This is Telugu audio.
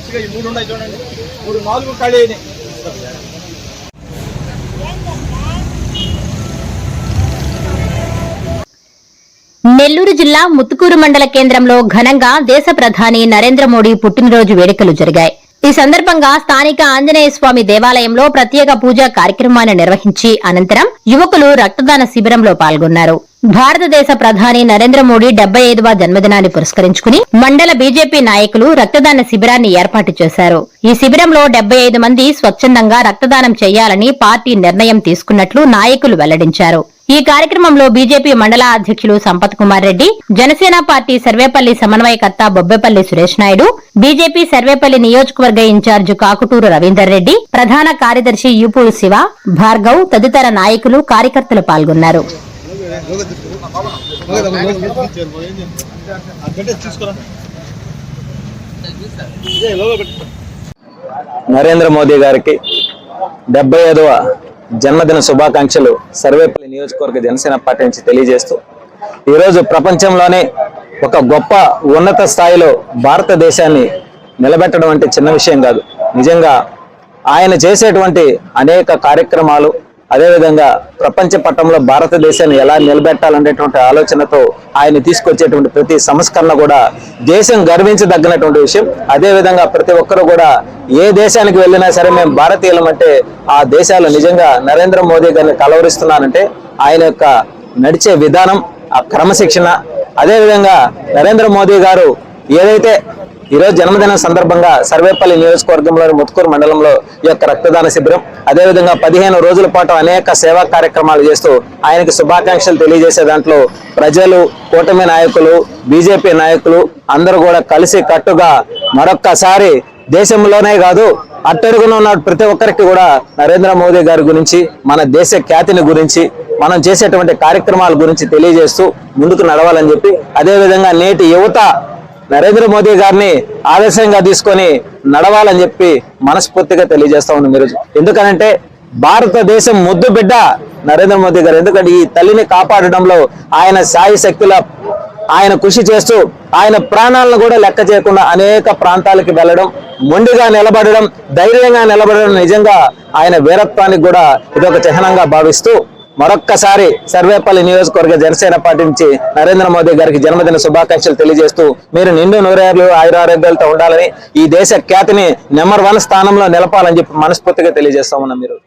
వరుసగా ఈ మూడు ఉన్నాయి చూడండి. మూడు నాలుగు ఖాళీ అయినాయి. నెల్లూరు జిల్లా ముత్తుకూరు మండల కేంద్రంలో ఘనంగా దేశ ప్రధాని నరేంద్ర మోడీ పుట్టినరోజు వేడుకలు జరిగాయి. ఈ సందర్భంగా స్థానిక ఆంజనేయ స్వామి దేవాలయంలో ప్రత్యేక పూజా కార్యక్రమాన్ని నిర్వహించి అనంతరం యువకులు రక్తదాన శిబిరంలో పాల్గొన్నారు. భారతదేశ ప్రధాని నరేంద్ర మోడీ డెబ్బై ఐదవ జన్మదినాన్ని పురస్కరించుకుని మండల బీజేపీ నాయకులు రక్తదాన శిబిరాన్ని ఏర్పాటు చేశారు. ఈ శిబిరంలో డెబ్బై ఐదు మంది స్వచ్ఛందంగా రక్తదానం చేయాలని పార్టీ నిర్ణయం తీసుకున్నట్లు నాయకులు వెల్లడించారు. ఈ కార్యక్రమంలో బీజేపీ మండల అధ్యక్షులు సంపత్ కుమార్ రెడ్డి జనసేన పార్టీ సర్వేపల్లి సమన్వయకర్త బొబ్బెపల్లి సురేష్ నాయుడు బీజేపీ సర్వేపల్లి నియోజకవర్గ ఇన్ఛార్జ్ కాకుటూరు రవీందర్ రెడ్డి ప్రధాన కార్యదర్శి యూపూరు శివ భార్గవ్ తదితర నాయకులు కార్యకర్తలు పాల్గొన్నారు. నరేంద్ర మోదీ గారికి డెబ్బై ఐదవ జన్మదిన శుభాకాంక్షలు సర్వేపల్లి నియోజకవర్గ జనసేన పార్టీ నుంచి తెలియజేస్తూ ఈరోజు ప్రపంచంలోనే ఒక గొప్ప ఉన్నత స్థాయిలో భారతదేశాన్ని నిలబెట్టడం అంటే చిన్న విషయం కాదు. నిజంగా ఆయన చేసేటువంటి అనేక కార్యక్రమాలు అదేవిధంగా ప్రపంచ పట్టంలో భారతదేశాన్ని ఎలా నిలబెట్టాలనేటువంటి ఆలోచనతో ఆయన తీసుకొచ్చేటువంటి ప్రతి సంస్కరణ కూడా దేశం గర్వించదగినటువంటి విషయం. అదేవిధంగా ప్రతి ఒక్కరు కూడా ఏ దేశానికి వెళ్ళినా సరే మేము భారతీయులం అంటే ఆ దేశాలు నిజంగా నరేంద్ర మోదీ గారిని కలవరిస్తున్నానంటే ఆయన యొక్క నడిచే విధానం ఆ క్రమశిక్షణ. అదేవిధంగా నరేంద్ర మోదీ గారు ఏదైతే ఈరోజు జన్మదిన సందర్భంగా సర్వేపల్లి నియోజకవర్గంలోని ముత్కూరు మండలంలో ఈ యొక్క రక్తదాన శిబిరం. అదేవిధంగా పదిహేను రోజుల పాటు అనేక సేవా కార్యక్రమాలు చేస్తూ ఆయనకి శుభాకాంక్షలు తెలియజేసే దాంట్లో ప్రజలు కూటమి నాయకులు బీజేపీ నాయకులు అందరూ కూడా కలిసి కట్టుగా మరొక్కసారి దేశంలోనే కాదు అట్టడుగున ఉన్న ప్రతి ఒక్కరికి కూడా నరేంద్ర మోదీ గారి గురించి మన దేశ ఖ్యాతిని గురించి మనం చేసేటువంటి కార్యక్రమాల గురించి తెలియజేస్తూ ముందుకు నడవాలని చెప్పి అదేవిధంగా నేటి యువత నరేంద్ర మోదీ గారిని ఆదర్శంగా తీసుకొని నడవాలని చెప్పి మనస్ఫూర్తిగా తెలియజేస్తా ఉన్నాం ఈరోజు. ఎందుకనంటే భారతదేశం ముద్దు బిడ్డ నరేంద్ర మోదీ గారు. ఎందుకంటే ఈ తల్లిని కాపాడడంలో ఆయన సాయి శక్తుల ఆయన కృషి చేస్తూ ఆయన ప్రాణాలను కూడా లెక్క చేయకుండా అనేక ప్రాంతాలకి వెళ్ళడం మొండిగా నిలబడడం ధైర్యంగా నిలబడడం నిజంగా ఆయన వీరత్వానికి కూడా ఇదొక చిహ్నంగా భావిస్తూ మరొక్కసారి సర్వేపల్లి నియోజకవర్గ జనసేన పార్టీ నుంచి నరేంద్ర మోదీ గారికి జన్మదిన శుభాకాంక్షలు తెలియజేస్తూ మీరు నిండు నూరేళ్ళు ఆయురారోగ్యాలతో ఉండాలని ఈ దేశ ఖ్యాతిని నెంబర్ వన్ స్థానంలో నిలపాలని చెప్పి మనస్ఫూర్తిగా తెలియజేస్తా ఉన్నాం మీరు